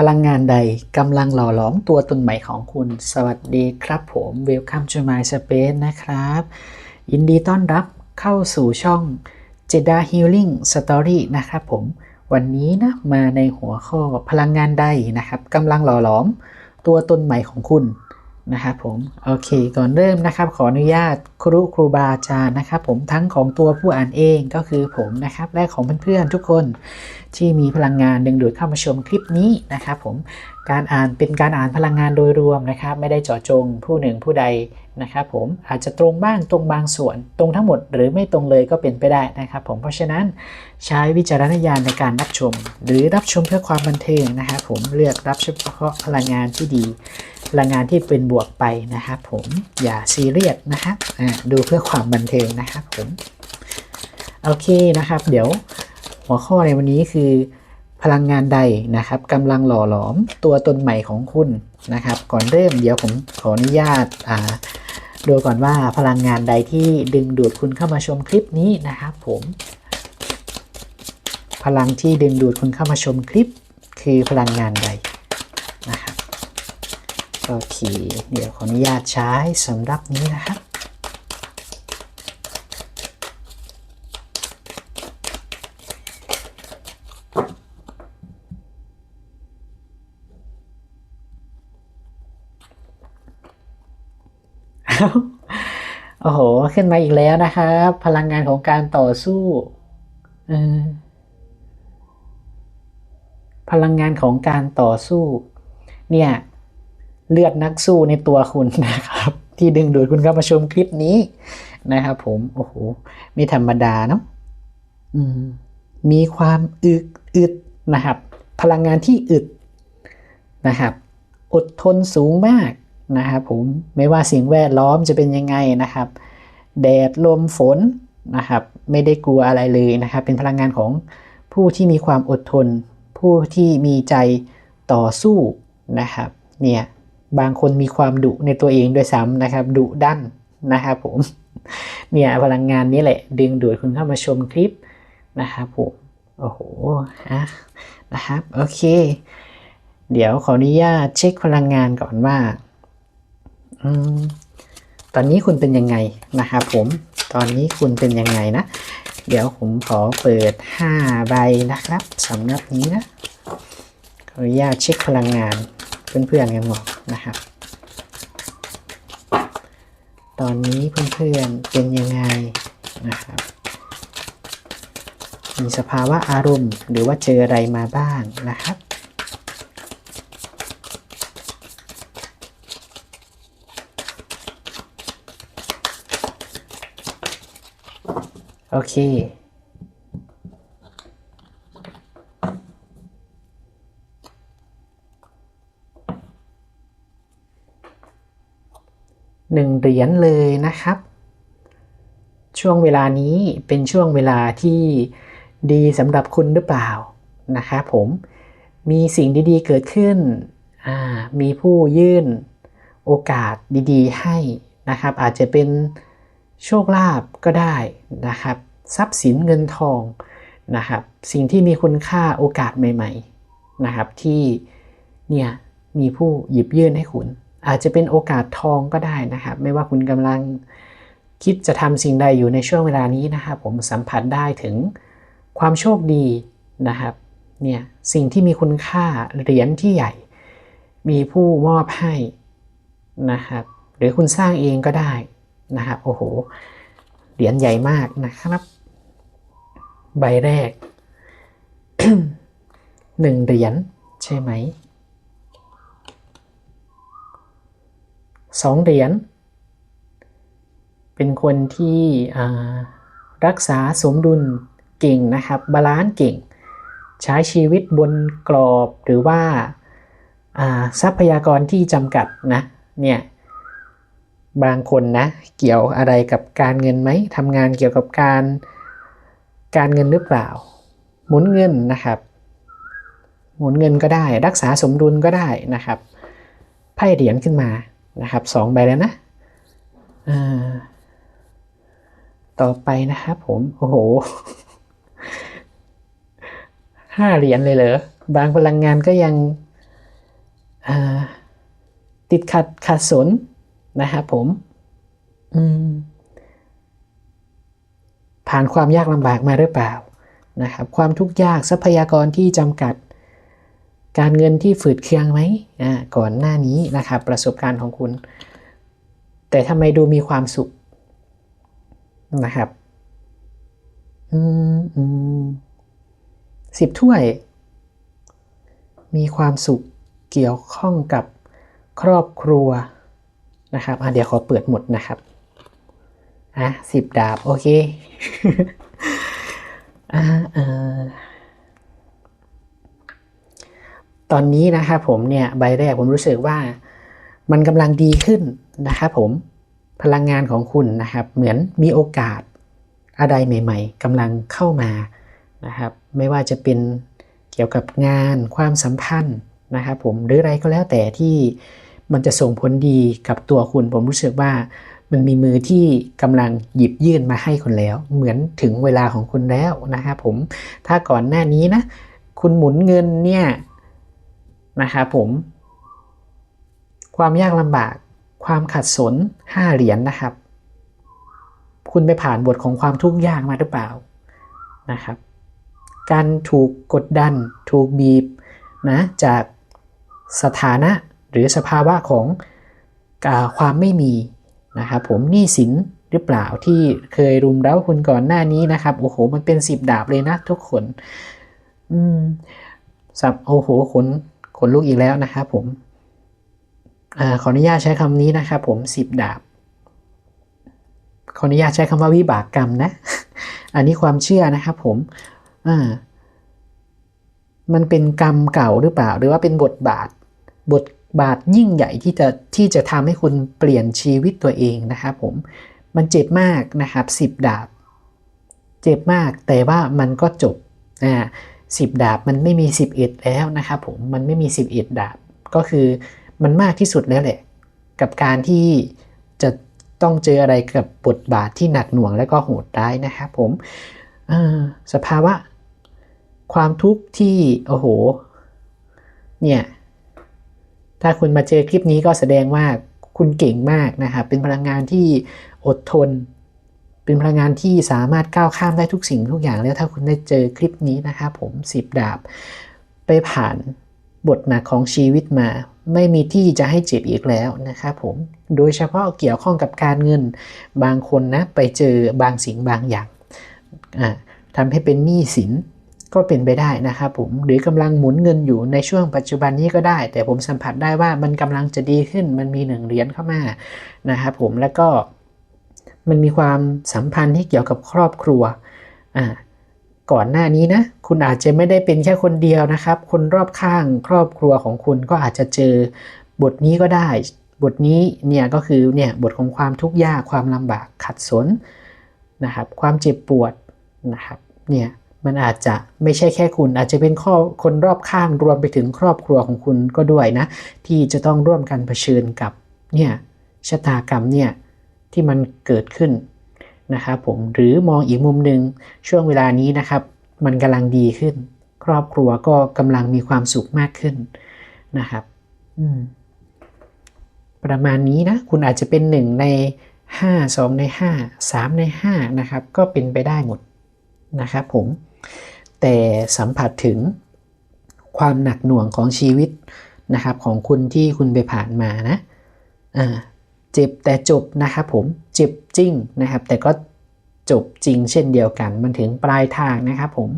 พลังงานใดกำลังหล่อหลอมตัวตนใหม่ของคุณ สวัสดีครับผม Welcome to my space นะครับ ยินดีต้อนรับเข้าสู่ช่อง Jedi Healing Story นะครับผม วันนี้นะมาในหัวข้อพลังงานใดนะครับกำลังหล่อหลอมตัวตนใหม่ของคุณ นะครับผมโอเคก่อนเริ่มนะครับขออนุญาตครูครูบาอาจารย์นะครับผมทั้งของตัวผู้อ่านเองก็คือผมนะครับและของเพื่อนๆทุกคนที่มีพลังงานดึงดูดเข้ามาชมคลิปนี้นะครับผมการอ่านเป็นการอ่านพลังงานโดยรวมนะครับ ไม่ได้เจาะจงผู้หนึ่งผู้ใดนะครับผมอาจจะตรงบ้างตรงบางส่วน ตรงทั้งหมดหรือไม่ตรงเลยก็เป็นไปได้นะครับผมเพราะฉะนั้นใช้วิจารณญาณในการรับชม หรือรับชมเพื่อความบันเทิงนะครับผมเลือกรับเฉพาะพลังงานที่ดี พลังงานที่เป็นบวกไปนะครับผมอย่าซีเรียสนะครับดูเพื่อความบันเทิงนะครับผมโอเคนะครับ เดี๋ยวหัวข้อในวันนี้คือ พลังงานใดนะครับกำลังหล่อหลอมตัวตนใหม่ของคุณนะครับ ก่อนเริ่มเดี๋ยวผมขออนุญาตอ่าดูก่อนว่าพลังงานใดที่ดึงดูดคุณเข้ามาชมคลิปนี้นะครับผมพลังที่ดึงดูดคุณเข้ามาชมคลิป คือพลังงานใด โอเค เดี๋ยวขออนุญาตใช้สำหรับนี้นะครับโอ้โห ขึ้นมาอีกแล้วนะครับ พลังงานของการต่อสู้พลังงานของการต่อสู้ เนี่ย เลือดนักสู้ในตัวคุณนะครับ ที่ดึงดูดคุณเข้ามาชมคลิปนี้นะครับผม โอ้โห ไม่ธรรมดาเนาะมมีความอึดอึดนะครับ พลังงานที่อึดนะครับ อดทนสูงมากนะครับผม ไม่ว่าสิ่งแวดล้อมจะเป็นยังไงนะครับ แดดลมฝนนะครับ ไม่ได้กลัวอะไรเลยนะครับ เป็นพลังงานของผู้ที่มีความอดทน ผู้ที่มีใจต่อสู้นะครับ เนี่ย บางคนมีความดุในตัวเองด้วยซ้ำนะครับดุดันนะครับผมเนี่ยพลังงานนี้แหละ ดึงดูดคุณเข้ามาชมคลิปนะครับผมโอ้โหอะนะครับโอเค เดี๋ยวขออนุญาตเช็คพลังงานก่อนว่าอืมตอนนี้คุณเป็นยังไงนะครับผมตอนนี้คุณเป็นยังไงนะ เดี๋ยวผมขอเปิด 5 ใบนะครับสำหรับนี้นะขออนุญาตเช็คพลังงาน เพื่อนๆกันหมดนะครับ ตอนนี้เพื่อนๆเป็นยังไงนะครับมีสภาวะอารมณ์ หรือว่าเจออะไรมาบ้างนะครับโอเค หนึ่งเหรียญเลยนะครับ ช่วงเวลานี้เป็นช่วงเวลาที่ดีสำหรับคุณหรือเปล่านะครับผมมีสิ่งดีๆเกิดขึ้น มีผู้ยื่นโอกาสดีๆ ให้นะครับ อาจจะเป็นโชคลาภก็ได้นะครับ ทรัพย์สินเงินทองนะครับ สิ่งที่มีคุณค่าโอกาสใหม่ ๆ นะครับที่เนี่ยมีผู้หยิบยื่นให้คุณ อาจจะเป็นโอกาสทองก็ได้นะครับ ไม่ว่าคุณกำลังคิดจะทำสิ่งใดอยู่ในช่วงเวลานี้นะครับผมสัมผัสได้ถึงความโชคดีนะครับเนี่ยสิ่งที่มีคุณค่าเหรียญที่ใหญ่ มีผู้มอบให้นะครับ หรือคุณสร้างเองก็ได้นะครับโอ้โหเหรียญใหญ่มากนะครับ ใบแรกหนึ่งเหรียญใช่ไหม สองเหรียญ เป็นคนที่รักษาสมดุลเก่งนะครับ บาลานซ์เก่ง ใช้ชีวิตบนกรอบหรือว่าทรัพยากรที่จำกัดนะ เนี่ยบางคนนะ เกี่ยวอะไรกับการเงินไหมทำงานเกี่ยวกับการการเงินหรือเปล่า หมุนเงินนะครับ หมุนเงินก็ได้ รักษาสมดุลก็ได้นะครับไพ่เหรียญขึ้นมา นะครับสองใบแล้วนะต่อไปนะครับผม โอ้โหห้าเหรียญเลยเหรอ บางพลังงานก็ยังติดขัดขัดสนนะครับผมมผ่านความยากลำบากมาหรือเปล่านะครับ ความทุกข์ยากทรัพยากรที่จำกัด การเงินที่ฝืดเคืองไหมอ่าก่อนหน้านี้นะครับประสบการณ์ของคุณ แต่ทำไมดูมีความสุขนะครับอืมอืมสิบถ้วย มีความสุขเกี่ยวข้องกับครอบครัวนะครับอะเดี๋ยวขอเปิดหมดนะครับอะสิบดาบ โอเคอ่าเออ ตอนนี้นะครับผมเนี่ยใบแรกผมรู้สึกว่ามันกำลังดีขึ้นนะครับผมพลังงานของคุณนะครับเหมือนมีโอกาสอะไรใหม่ๆกำลังเข้ามานะครับไม่ว่าจะเป็นเกี่ยวกับงานความสัมพันธ์นะครับผมหรืออะไรก็แล้วแต่ที่มันจะส่งผลดีกับตัวคุณ ผมรู้สึกว่ามันมีมือที่กำลังหยิบยื่นมาให้คุณแล้ว เหมือนถึงเวลาของคุณแล้วนะครับผมถ้าก่อนหน้านี้นะคุณหมุนเงินเนี่ย นะครับผม ความยากลำบาก ความขัดสน 5 เหรียญนนะครับ คุณไปผ่านบทของความทุกข์ยากมาหรือเปล่านะครับ การถูกกดดัน ถูกบีบนะจากสถานะหรือสภาวะของอความไม่มีนะครับผมหนี้สินหรือเปล่าที่เคยรุมเร้าคุณก่อนหน้านี้นะครับโอ้โหมันเป็นสิบดาบเลยนะทุกคน อืมสับโอ้โหขน ขนลุกอีกแล้วนะครับผมอขออนุญาตใช้คำนี้นะครับผมสิบดาบ ขออนุญาตใช้คำว่าวิบากกรรมนะ อันนี้ความเชื่อนะครับผมมันเป็นกรรมเก่าหรือเปล่า หรือว่าเป็นบทบาทบทบาทยิ่งใหญ่ที่จะที่จะทำให้คุณเปลี่ยนชีวิตตัวเองนะครับผมมันเจ็บมากนะครับสิบดาบ เจ็บมากแต่ว่ามันก็จบนะ 10 ดาบมันไม่มี 11 แล้วนะครับผมมันไม่มี 11 ดาบ ก็คือมันมากที่สุดแล้วแหละ กับการที่จะต้องเจออะไรกับบทบาทที่หนักหน่วงและก็โหดได้นะครับผมสภาวะ ความทุกข์ที่โอ้โหเนี่ยถ้าคุณมาเจอคลิปนี้ก็แสดงว่าคุณเก่งมากนะครับเป็นพลังงานที่อดทน เป็นพลังงานที่สามารถก้าวข้ามได้ทุกสิ่งทุกอย่างแล้วถ้าคุณได้เจอคลิปนี้นะครับผมสิบดาบ ไปผ่านบทหนักของชีวิตมา ไม่มีที่จะให้เจ็บอีกแล้วนะครับผมโดยเฉพาะเกี่ยวข้องกับการเงินบางคนนะไปเจอบางสิ่งบางอย่างทำให้เป็นหนี้สินก็เป็นไปได้นะครับผมหรือกำลังหมุนเงินอยู่ในช่วงปัจจุบันนี้ก็ได้ แต่ผมสัมผัสได้ว่ามันกำลังจะดีขึ้นมันมีหนึ่งเหรียญเข้ามานะครับผมแล้วก็ มันมีความสัมพันธ์ที่เกี่ยวกับครอบครัวอ่าก่อนหน้านี้นะคุณอาจจะไม่ได้เป็นแค่คนเดียวนะครับ คนรอบข้างครอบครัวของคุณก็อาจจะเจอบทนี้ก็ได้ บทนี้เนี่ยก็คือเนี่ยบทของความทุกข์ยากความลำบากขัดสนนะครับความเจ็บปวดนะครับเนี่ยมันอาจจะไม่ใช่แค่คุณ อาจจะเป็นข้อคนรอบข้างรวมไปถึงครอบครัวของคุณก็ด้วยนะ ที่จะต้องร่วมกันเผชิญกับเนี่ยชะตากรรมเนี่ย ที่มันเกิดขึ้นนะครับผมหรือมองอีกมุมหนึ่งช่วงเวลานี้นะครับ มันกำลังดีขึ้น ครอบครัวก็กำลังมีความสุขมากขึ้นนะครับประมาณนี้นะคุณอาจจะเป็นหนึ่งใน 5 2 ใน 5 3 ใน5นะครับก็เป็นไปได้หมดนะครับผมแต่สัมผัสถึงความหนักหน่วงของชีวิตนะครับของคุณที่คุณไปผ่านมานะอ่า เจ็บแต่จบนะครับผมเจ็บจริงนะครับ แต่ก็จบจริงเช่นเดียวกัน มันถึงปลายทางนะครับผม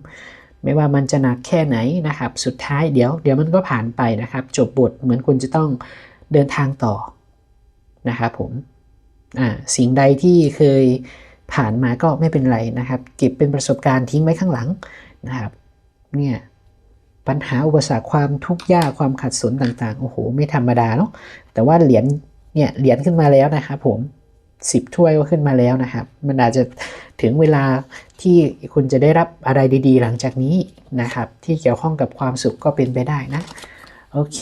ไม่ว่ามันจะหนักแค่ไหนนะครับ สุดท้ายเดี๋ยว เดี๋ยวมันก็ผ่านไปนะครับ จบบทเหมือนคุณจะต้องเดินทางต่อนะครับผมสิ่งใดที่เคยผ่านมาก็ไม่เป็นไรนะครับ เก็บเป็นประสบการณ์ทิ้งไว้ข้างหลังนะครับ เนี่ยปัญหาอุปสรรคความทุกข์ยากความขัดสนต่างๆ โอ้โห ไม่ธรรมดาเนาะแต่ว่าเหรียญ เนี่ยเหรียญขึ้นมาแล้วนะครับผมสิบถ้วยก็ขึ้นมาแล้วนะครับ มันอาจจะถึงเวลาที่คุณจะได้รับอะไรดีๆ หลังจากนี้นะครับ ที่เกี่ยวข้องกับความสุขก็เป็นไปได้นะ โอเค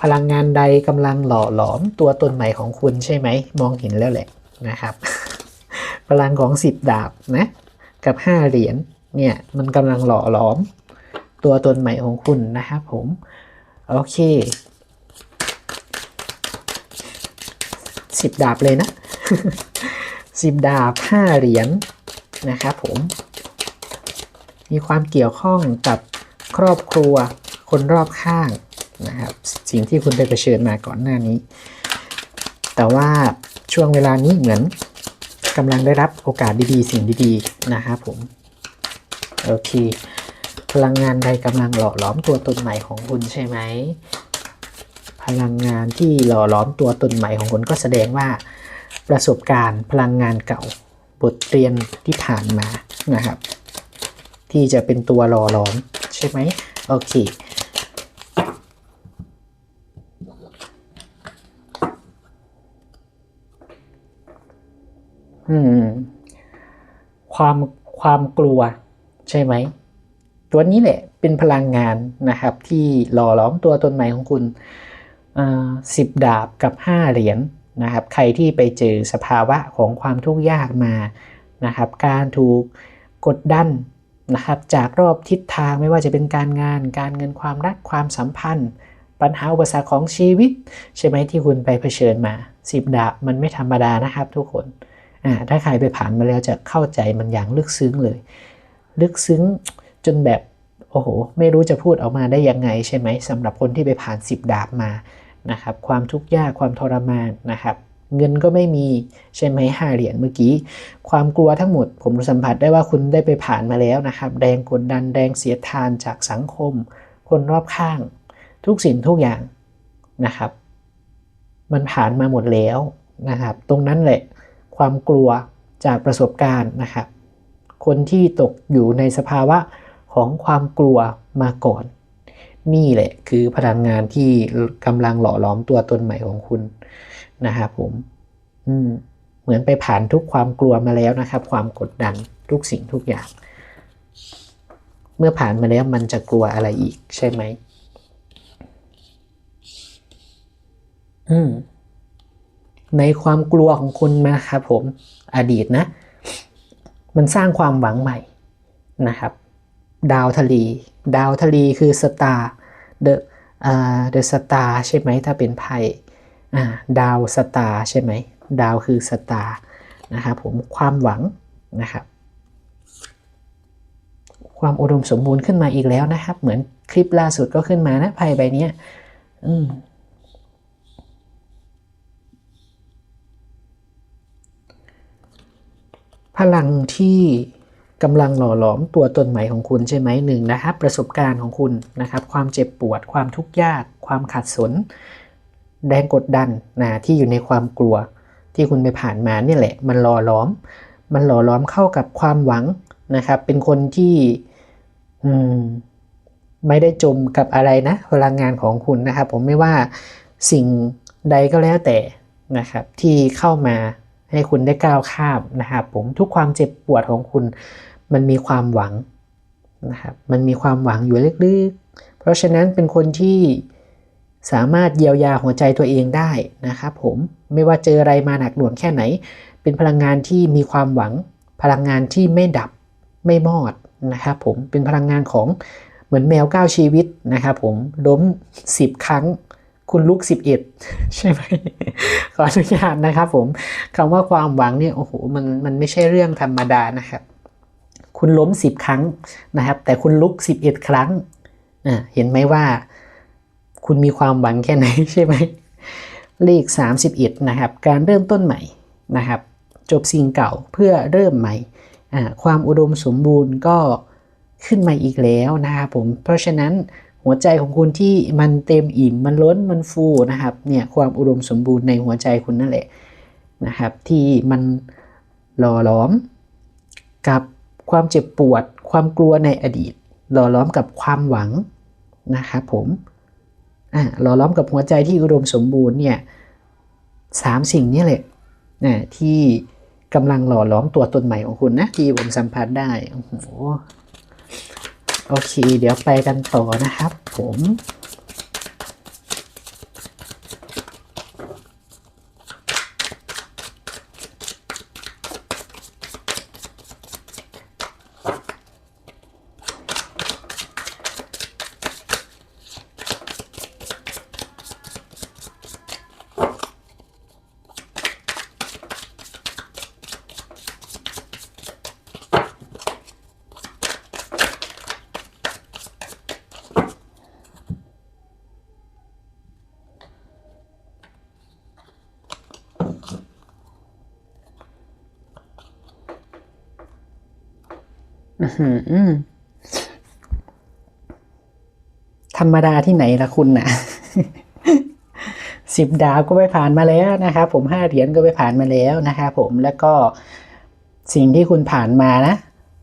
พลังงานใดกำลังหล่อหลอมตัวตนใหม่ของคุณใช่ไหม มองเห็นแล้วแหละนะครับ พลังของสิบดาบนะ กับห้าเหรียญเนี่ยมันกำลังหล่อหลอม ตัวตนใหม่ของคุณนะครับผม โอเค สิบดาบเลยนะสิบดาบห้าเหรียญนะครับผม มีความเกี่ยวข้องกับครอบครัวคนรอบข้างนะครับ สิ่งที่คุณไปเผชิญมาก่อนหน้านี้ แต่ว่าช่วงเวลานี้เหมือนกำลังได้รับโอกาสดีๆ สิ่งดีๆ นะครับผม โอเค พลังงานใดกำลังหล่อหลอมตัวตนใหม่ของคุณใช่ไหม พลังงานที่หล่อหลอมตัวตนใหม่ของคุณก็แสดงว่าประสบการณ์พลังงานเก่าบทเรียนที่ผ่านมานะครับ ที่จะเป็นตัวหล่อหลอมใช่ไหมโอเคอืมความความกลัวใช่ไหม ตัวนี้แหละเป็นพลังงานนะครับ ที่หล่อหลอมตัวตนใหม่ของคุณ สิบดาบกับ 5 เหรียญนนะครับ ใครที่ไปเจอสภาวะของความทุกข์ยากมานะครับ การถูกกดดันนะครับจากรอบทิศทางไม่ว่าจะเป็นการงาน การเงินความรักความสัมพันธ์ ปัญหาอุปสรรคของชีวิต ใช่ไหมที่คุณไปเผชิญมาสิบดาบมันไม่ธรรมดานะครับทุกคนถ้าใครไปผ่านมาแล้วจะเข้าใจมันอย่างลึกซึ้งเลย ลึกซึ้งจนแบบ โอ้โห ไม่รู้จะพูดออกมาได้ยังไงใช่ไหมสำหรับคนที่ไปผ่านสิบดาบมานะครับความทุกข์ยากความทรมานนะครับเงินก็ไม่มีใช่ไหมห้าเหรียญเมื่อกี้ ความกลัวทั้งหมด ผมสัมผัสได้ว่าคุณได้ไปผ่านมาแล้วนะครับแรงกดดันแรงเสียดทานจากสังคม คนรอบข้าง ทุกสิ่งทุกอย่างนะครับ มันผ่านมาหมดแล้วนะครับ ตรงนั้นแหละความกลัวจากประสบการณ์นะครับ คนที่ตกอยู่ในสภาวะ ของความกลัวมาก่อน นี่แหละคือพลังงานที่กำลังหล่อหลอมตัวตนใหม่ของคุณนะครับผม อืม เหมือนไปผ่านทุกความกลัวมาแล้วนะครับ ความกดดันทุกสิ่งทุกอย่าง เมื่อผ่านมาแล้วมันจะกลัวอะไรอีกใช่ไหมอืมในความกลัวของคุณนะครับผมอดีตนะ มันสร้างความหวังใหม่นะครับ ดาวทะเลดาวทะเลคือสตาร์เดอะเดอะสตาร์ใช่ไหมถ้าเป็นไพ่าดาวสตาร์ใช่ไหมดาวคือสตาร์นะครับผมความหวังนะครับ ความอุดมสมบูรณ์ขึ้นมาอีกแล้วนะครับ เหมือนคลิปล่าสุดก็ขึ้นมานะไพ่ใบนี้อืมพลังที่ กำลังหล่อหลอมตัวตนใหม่ของคุณใช่ไหมหนึ่งนะครับ ประสบการณ์ของคุณนะครับ ความเจ็บปวด ความทุกข์ยาก ความขัดสน แรงกดดันนะที่อยู่ในความกลัว ที่คุณไปผ่านมานี่แหละ มันหล่อหลอม มันหล่อหลอมเข้ากับความหวังนะครับ เป็นคนที่อืมไม่ได้จมกับอะไรนะพลังงานของคุณนะครับ ผมไม่ว่าสิ่งใดก็แล้วแต่นะครับ ที่เข้ามา ให้คุณได้ก้าวข้ามนะครับผมทุกความเจ็บปวดของคุณ มันมีความหวังนะครับมันมีความหวังอยู่ลึกๆ เพราะฉะนั้นเป็นคนที่สามารถเยียวยาหัวใจตัวเองได้นะครับผมไม่ว่าเจออะไรมาหนักหน่วงแค่ไหน เป็นพลังงานที่มีความหวัง พลังงานที่ไม่ดับไม่มอดนะครับผมเป็นพลังงานของเหมือนแมวก้าวชีวิตนะครับผมล้ม 10 ครั้ง คุณลุก11 ใช่ไหมขออนุญาตนะครับผมคำว่าความหวังเนี่ยโอ้โหมันมันไม่ใช่เรื่องธรรมดานะครับ คุณล้ม 10 ครั้งนะครับ แต่คุณลุก 11 ครั้งอ่าเห็นไหมว่า คุณมีความหวังแค่ไหนใช่ไหมเลข 31 นะครับ การเริ่มต้นใหม่นะครับ จบสิ่งเก่าเพื่อเริ่มใหม่อ่าความอุดมสมบูรณ์ก็ขึ้นมาอีกแล้วนะครับผมเพราะฉะนั้น หัวใจของคุณที่มันเต็มอิ่มมันล้นมันฟูนะครับเนี่ยความอุดมสมบูรณ์ในหัวใจคุณนั่นแหละนะครับ ที่มันหล่อหลอมกับความเจ็บปวด ความกลัวในอดีต หล่อหลอมกับความหวังนะครับผมอ่าหล่อหลอมกับหัวใจที่อุดมสมบูรณ์เนี่ยสามสิ่งนี้แหละนะที่กำลังหล่อหลอมตัวตนใหม่ของคุณนะที่ผมสัมผัสได้โอ้โห โอเค เดี๋ยวไปกันต่อนะครับผม ธรรมดาที่ไหนละคุณน่ะสิบดาวก็ไปผ่านมาแล้วนะครับผมห้าเหรียญก็ไปผ่านมาแล้วนะครับผมแล้วก็สิ่งที่คุณผ่านมานะ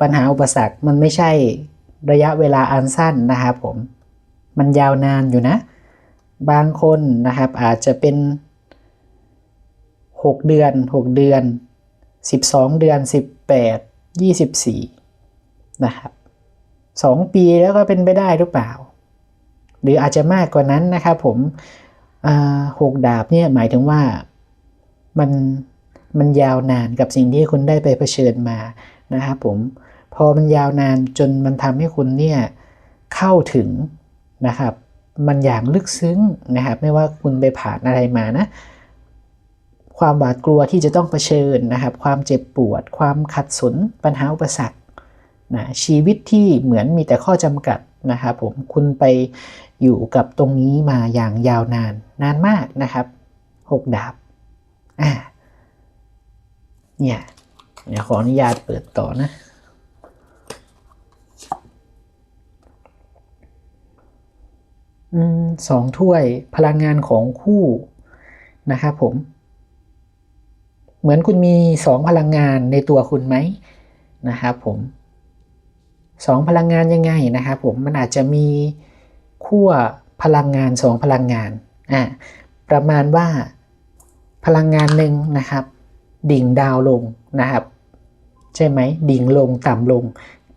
ปัญหาอุปสรรคมันไม่ใช่ระยะเวลาอันสั้นนะครับผมมันยาวนานอยู่นะ บางคนนะครับ อาจจะเป็น 6 เดือน 6 เดือน 12 เดือน 18 24 นะครับ2ปีแล้วก็เป็นไปได้หรือเปล่า หรืออาจจะมากกว่านั้นนะครับผมหกดาบเนี่ยหมายถึงว่ามันมันยาวนานกับสิ่งที่คุณได้ไปเผชิญมานะครับผมพอมันยาวนานจนมันทำให้คุณเนี่ยเข้าถึงนะครับ มันอย่างลึกซึ้งนะครับไม่ว่าคุณไปผ่านอะไรมานะ ความหวาดกลัวที่จะต้องเผชิญนะครับ ความเจ็บปวด ความขัดสนปัญหาอุปสรรค นะชีวิตที่เหมือนมีแต่ข้อจำกัดนะครับผมคุณไปอยู่กับตรงนี้มาอย่างยาวนานนานมากนะครับหกดาบอ่าเนี่ยเดี๋ยวขออนุญาตเปิดต่อนะอสองถ้วยพลังงานของคู่นะครับผม เหมือนคุณมีสองพลังงานในตัวคุณไหมนะครับผม สองพลังงานยังไงนะครับผมมันอาจจะมีขั้วพลังงานสองพลังงานอ่าประมาณว่าพลังงานหนึ่งนะครับ ดิ่งดาวลงนะครับ ใช่ไหมดิ่งลงต่ำลง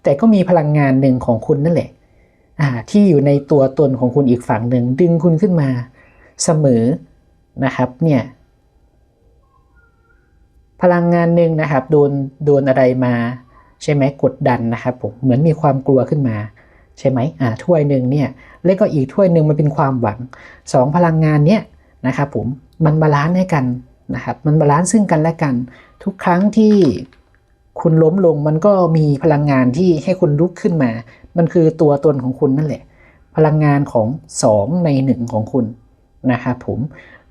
แต่ก็มีพลังงานหนึ่งของคุณนั่นแหละอ่าที่อยู่ในตัวตนของคุณอีกฝั่งหนึ่งดึงคุณขึ้นมาเสมอนะครับเนี่ยพลังงานหนึ่งนะครับโดนโดนอะไรมา ใช่ไหมกดดันนะครับผมเหมือนมีความกลัวขึ้นมา ใช่ไหมอ่าถ้วยหนึ่งเนี่ยแล้วก็อีกถ้วยหนึ่งมันเป็นความหวังสองพลังงานเนี้ยนะครับผมมันบาลานซ์ให้กันนะครับมันบาลานซ์ซึ่งกันและกัน ทุกครั้งที่คุณล้มลงมันก็มีพลังงานที่ให้คุณลุกขึ้นมา มันคือตัวตนของคุณนั่นแหละ พลังงานของ 2 ใน 1 ของคุณนะครับผม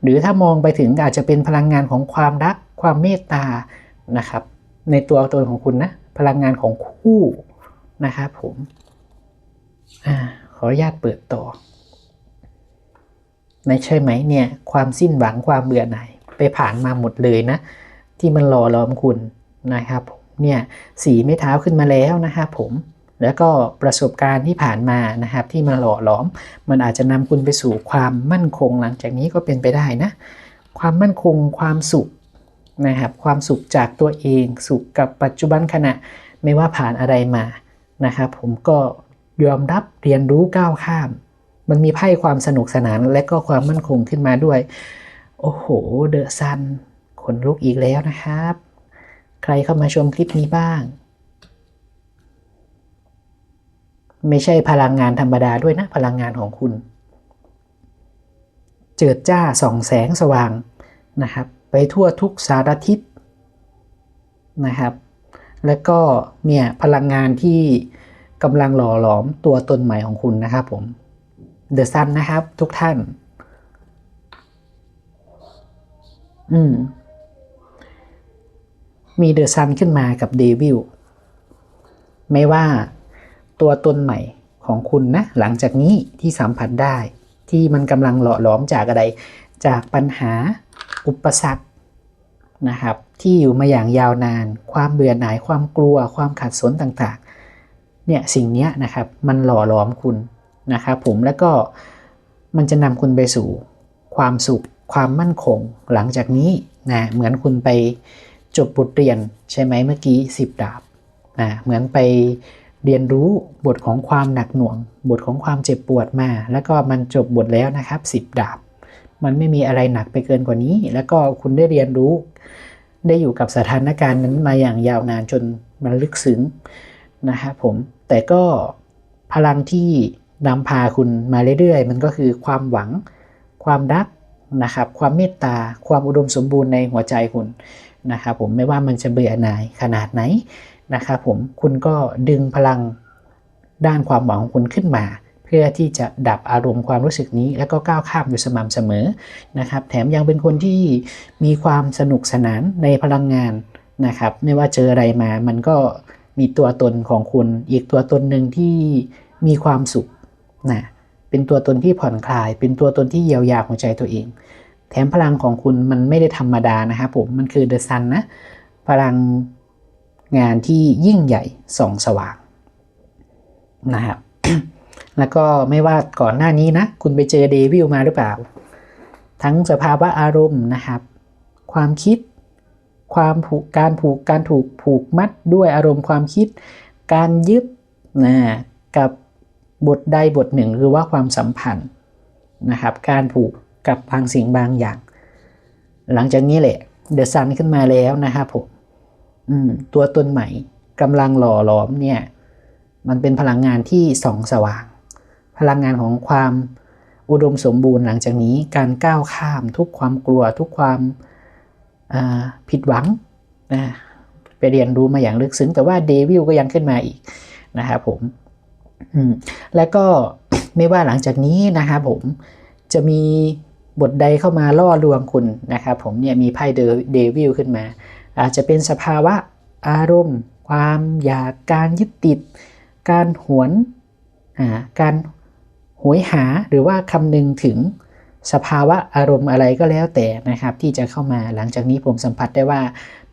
หรือถ้ามองไปถึงอาจจะเป็นพลังงานของความรักความเมตตานะครับ ในตัวตนของคุณนะ พลังงานของคู่นะครับผมอขออนุญาตเปิดต่อไม่ใช่ไหมเนี่ย ความสิ้นหวังความเบื่อหน่ายไปผ่านมาหมดเลยนะ ที่มันหล่อหลอมคุณนะครับผมเนี่ยสีไม่เท้าขึ้นมาแล้วนะครับผมแล้วก็ประสบการณ์ที่ผ่านมานะครับ ที่มาหล่อหลอม มันอาจจะนำคุณไปสู่ความมั่นคงหลังจากนี้ก็เป็นไปได้นะ ความมั่นคงความสุข นะครับความสุขจากตัวเองสุขกับปัจจุบันขณะไม่ว่าผ่านอะไรมานะครับผมก็ยอมรับเรียนรู้ก้าวข้าม มันมีไพ่ความสนุกสนานและก็ความมั่นคงขึ้นมาด้วย โอ้โหเดอะซันขนลุกอีกแล้วนะครับ ใครเข้ามาชมคลิปนี้บ้าง ไม่ใช่พลังงานธรรมดาด้วยนะ พลังงานของคุณ เจิดจ้าส่องแสงสว่างนะครับ ไปทั่วทุกสารทิศนะครับ แล้วก็เนี่ยพลังงานที่กำลังหล่อหลอมตัวตนใหม่ของคุณนะครับผมเดอะซันนะครับ ทุกท่าน อืม มีเดอะซันขึ้นมากับเดวิลไม่ว่าตัวตนใหม่ของคุณนะ หลังจากนี้ที่สัมผัสได้ ที่มันกำลังหล่อหลอมจากอะไร จากปัญหา อุปสรรคนะครับ ที่อยู่มาอย่างยาวนาน ความเบื่อหน่าย ความกลัว ความขัดสนต่างๆ เนี่ยสิ่งนี้นะครับ มันหล่อหลอมคุณนะครับผมแล้วก็มันจะนำคุณไปสู่ ความสุข ความมั่นคง หลังจากนี้นะเหมือนคุณไปจบบทเรียนใช่ไหมเมื่อกี้สิบดาบนะเหมือนไปเรียนรู้บทของความหนักหน่วง บทของความเจ็บปวดมา แล้วก็มันจบบทแล้วนะครับสิบดาบ มันไม่มีอะไรหนักไปเกินกว่านี้ แล้วก็คุณได้เรียนรู้ ได้อยู่กับสถานการณ์นั้นมาอย่างยาวนานจนมันลึกซึ้งนะครับผม แต่ก็พลังที่นำพาคุณมาเรื่อยๆ มันก็คือความหวัง ความรักนะครับ ความเมตตา ความอุดมสมบูรณ์ในหัวใจคุณนะครับผม ไม่ว่ามันจะเบื่อหน่ายขนาดไหนนะครับผม คุณก็ดึงพลังด้านความหวังของคุณขึ้นมา เพื่อที่จะดับอารมณ์ความรู้สึกนี้ แล้วก็ก้าวข้ามอยู่สม่ำเสมอนะครับ แถมยังเป็นคนที่มีความสนุกสนานในพลังงานนะครับ ไม่ว่าเจออะไรมา มันก็มีตัวตนของคุณอีกตัวตนหนึ่งที่มีความสุขนะเป็นตัวตนที่ผ่อนคลาย เป็นตัวตนที่เยียวยาหัวใจตัวเอง แถมพลังของคุณมันไม่ได้ธรรมดานะครับผมมันคือเดอะซันนะพลังงานที่ยิ่งใหญ่ส่องสว่างนะครับ แล้วก็ไม่ว่าก่อนหน้านี้นะ คุณไปเจอเดวิลมาหรือเปล่า ทั้งสภาวะอารมณ์นะครับ ความคิด ความผูกการผูกการถูกผูกมัดด้วยอารมณ์ความคิด การยึดนะกับบทใดบทหนึ่งหรือว่าความสัมพันธ์นะครับ การผูกกับบางสิ่งบางอย่าง หลังจากนี้แหละเดอะซันขึ้นมาแล้วนะครับผมอืมตัวตนใหม่กำลังหล่อหลอมเนี่ย มันเป็นพลังงานที่ส่องสว่าง พลังงานของความอุดมสมบูรณ์หลังจากนี้การก้าวข้ามทุกความกลัวทุกความผิดหวังนะไปเรียนรู้มาอย่างลึกซึ้งแต่ว่าเดวิลก็ยังขึ้นมาอีกนะครับผมแล้วก็ไม่ว่าหลังจากนี้นะครับผมจะมีบทใดเข้ามาล่อลวงคุณนะครับผมเนี่ยมีไพ่เดวิลขึ้นมา อาจจะเป็นสภาวะอารมณ์ ความอยากการยึดติด การหวนการ วยหาหรือว่าคำนึงถึงสภาวะอารมณ์อะไรก็แล้วแต่นะครับ ที่จะเข้ามาหลังจากนี้ผมสัมผัสได้ว่า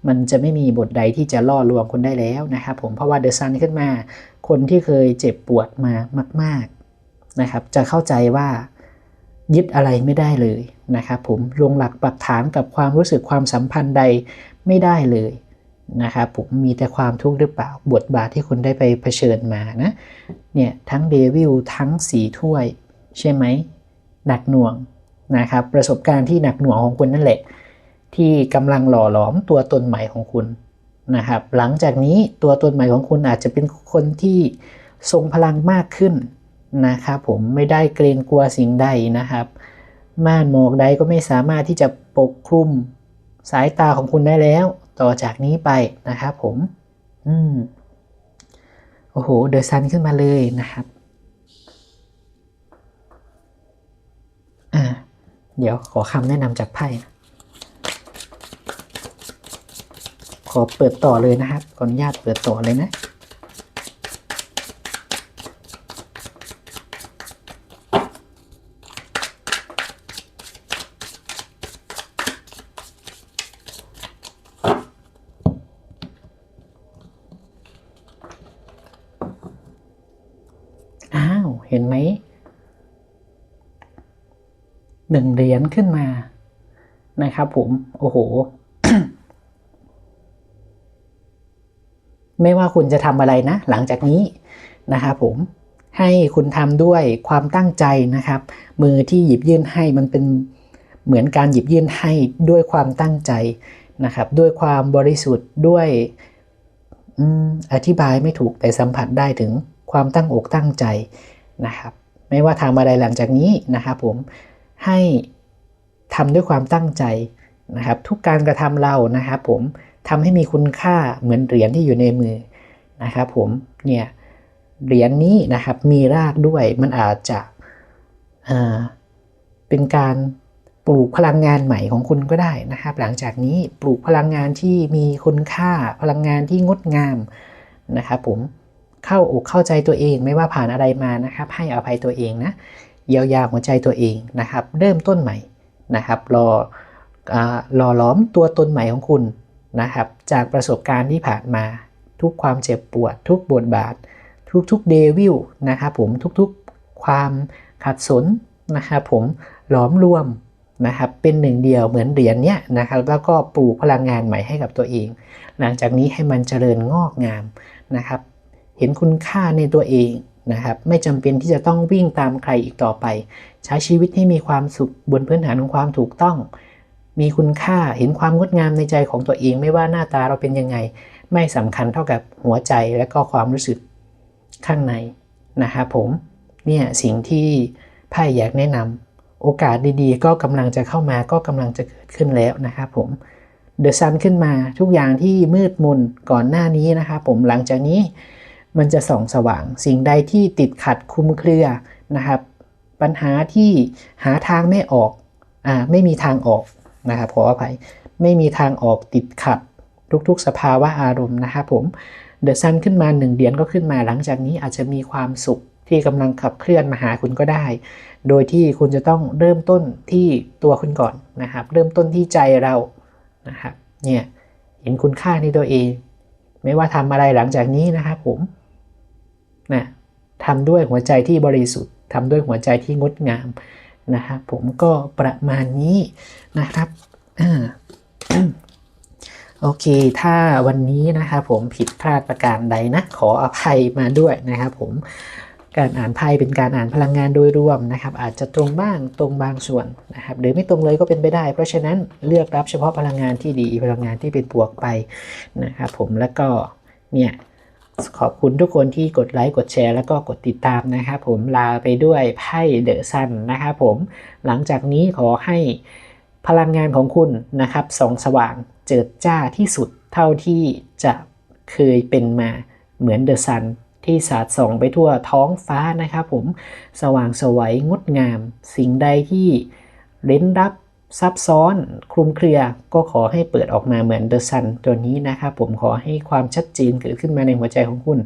มันจะไม่มีบทใดที่จะล่อลวงคนได้แล้วนะครับผมเพราะว่าเดอะซันขึ้นมา คนที่เคยเจ็บปวดมามาก ๆนะครับ จะเข้าใจว่ายึดอะไรไม่ได้เลยนะครับผมลงหลักปักฐานกับความรู้สึกความสัมพันธ์ใดไม่ได้เลย นะครับผมมีแต่ความทุกข์หรือเปล่าบทบาทที่คุณได้ไปเผชิญมานะเนี่ยทั้งเดวิลทั้งสีถ้วย ใช่ไหมหนักหน่วงนะครับประสบการณ์ที่หนักหน่วงของคุณนั่นแหละ ที่กำลังหล่อหลอมตัวตนใหม่ของคุณนะครับหลังจากนี้ตัวตนใหม่ของคุณอาจจะเป็นคนที่ทรงพลังมากขึ้นนะครับผมไม่ได้เกรงกลัวสิ่งใดนะครับม่านหมอกใดก็ไม่สามารถที่จะปกคลุมสายตาของคุณได้แล้ว ต่อจากนี้ไปนะครับผม อืม โอ้โห เดอะซันขึ้นมาเลยนะครับ อ่า เดี๋ยวขอคำแนะนำจากไพ่ขอเปิดต่อเลยนะครับ ขออนุญาตเปิดต่อเลยนะเห็นไหมหนึ่งเห รียญขึ้นมานะครับผม โอ้โห ไม่ว่าคุณจะทำอะไรนะ หลังจากนี้นะครับผมให้คุณทำด้วยความตั้งใจนะครับ มือที่หยิบยื่นให้มันเป็นเหมือนการหยิบยื่นให้ด้วยความตั้งใจนะครับ ด้วยความบริสุทธิ์ด้วยอธิบายไม่ถูกแต่สัมผัสได้ถึงความตั้งอกตั้งใจนะครับ ไม่ว่าทำอะไรหลังจากนี้นะครับผมให้ ทำด้วยความตั้งใจนะครับ ทุกการกระทำเรานะครับ ผมทำให้มีคุณค่าเหมือนเหรียญที่อยู่ในมือนะครับ ผมเนี่ยเหรียญนี้นะครับมีรากด้วยมันอาจจะเป็นการปลูกพลังงานใหม่ของคุณก็ได้นะครับ หลังจากนี้ปลูกพลังงานที่มีคุณค่าพลังงานที่งดงามนะครับ ผมเข้าอกเข้าใจตัวเองไม่ว่าผ่านอะไรมานะครับ ให้อภัยตัวเองนะเยียวยาหัวใจตัวเองนะครับ เริ่มต้นใหม่ นะครับรอรอล้อมตัวตนใหม่ของคุณนะครับ จากประสบการณ์ที่ผ่านมา ทุกความเจ็บปวด ทุกบทบาท ทุกๆเดวิลนะครับผมทุกๆความขัดสนนะครับผมหลอมรวมนะครับเป็นหนึ่งเดียวเหมือนเหรียญเนี้ยนะครับแล้วก็ปลูกพลังงานใหม่ให้กับตัวเอง หลังจากนี้ให้มันเจริญงอกงามนะครับ เห็นคุณค่าในตัวเอง นะครับไม่จำเป็นที่จะต้องวิ่งตามใครอีกต่อไป ใช้ชีวิตให้มีความสุขบนพื้นฐานของความถูกต้อง มีคุณค่าเห็นความงดงามในใจของตัวเอง ไม่ว่าหน้าตาเราเป็นยังไง ไม่สำคัญเท่ากับหัวใจและก็ความรู้สึกข้างในนะครับผมเนี่ยสิ่งที่ไพ่อยากแนะนำโอกาสดีๆ ก็กำลังจะเข้ามาก็กำลังจะเกิดขึ้นแล้วนะครับผมเดอะซันขึ้นมาทุกอย่างที่มืดมนก่อนหน้านี้นะครับผมหลังจากนี้ มันจะส่องสว่าง สิ่งใดที่ติดขัดคุ้มเครือนะครับ ปัญหาที่หาทางไม่ออกอ่าไม่มีทางออกนะครับขออภัยไม่มีทางออกติดขัดทุกๆ สภาวะอารมณ์นะครับผมเดอะซันขึ้นมาหนึ่งเดือนก็ขึ้นมาหลังจากนี้อาจจะมีความสุขที่กำลังขับเคลื่อนมาหาคุณก็ได้ โดยที่คุณจะต้องเริ่มต้นที่ตัวคุณก่อนนะครับ เริ่มต้นที่ใจเรานะครับเนี่ยเห็นคุณค่าในตัวเอง ไม่ว่าทำอะไรหลังจากนี้นะครับผม ทำด้วยหัวใจที่บริสุทธิ์ทำด้วยหัวใจที่งดงามนะครับผมก็ประมาณนี้นะครับอ่าโอเค ถ้าวันนี้นะครับผมผิดพลาดประการใดนะ ขออภัยมาด้วยนะครับผมการอ่านไพ่เป็นการอ่านพลังงานโดยรวมนะครับ อาจจะตรงบ้างตรงบางส่วนนะครับหรือไม่ตรงเลยก็เป็นไปได้ เพราะฉะนั้นเลือกรับเฉพาะพลังงานที่ดีพลังงานที่เป็นบวกไปนะครับผมแล้วก็เนี่ย ขอบคุณทุกคนที่กดไลค์กดแชร์แล้วก็กดติดตามนะครับผมลาไปด้วยไพ่เดอะซันนะครับผมหลังจากนี้ขอให้พลังงานของคุณนะครับสองสว่างเจิดจ้าที่สุดเท่าที่จะเคยเป็นมาเหมือนเดอะซันที่สาดส่องไปทั่วท้องฟ้านะครับผมสว่างสวัยงดงาม สิ่งใดที่เร้นรับ ซับซ้อนคลุมเครือก็ขอให้เปิดออกมาเหมือนเดอะซันตัวนี้นะครับผมขอให้ความชัดเจนเกิดขึ้นมาในหัวใจของคุณ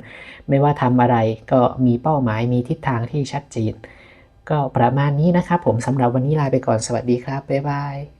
ไม่ว่าทำอะไรก็มีเป้าหมายมีทิศทางที่ชัดเจนก็ประมาณนี้นะครับผมสำหรับวันนี้ลาไปก่อนสวัสดีครับ บ๊ายบาย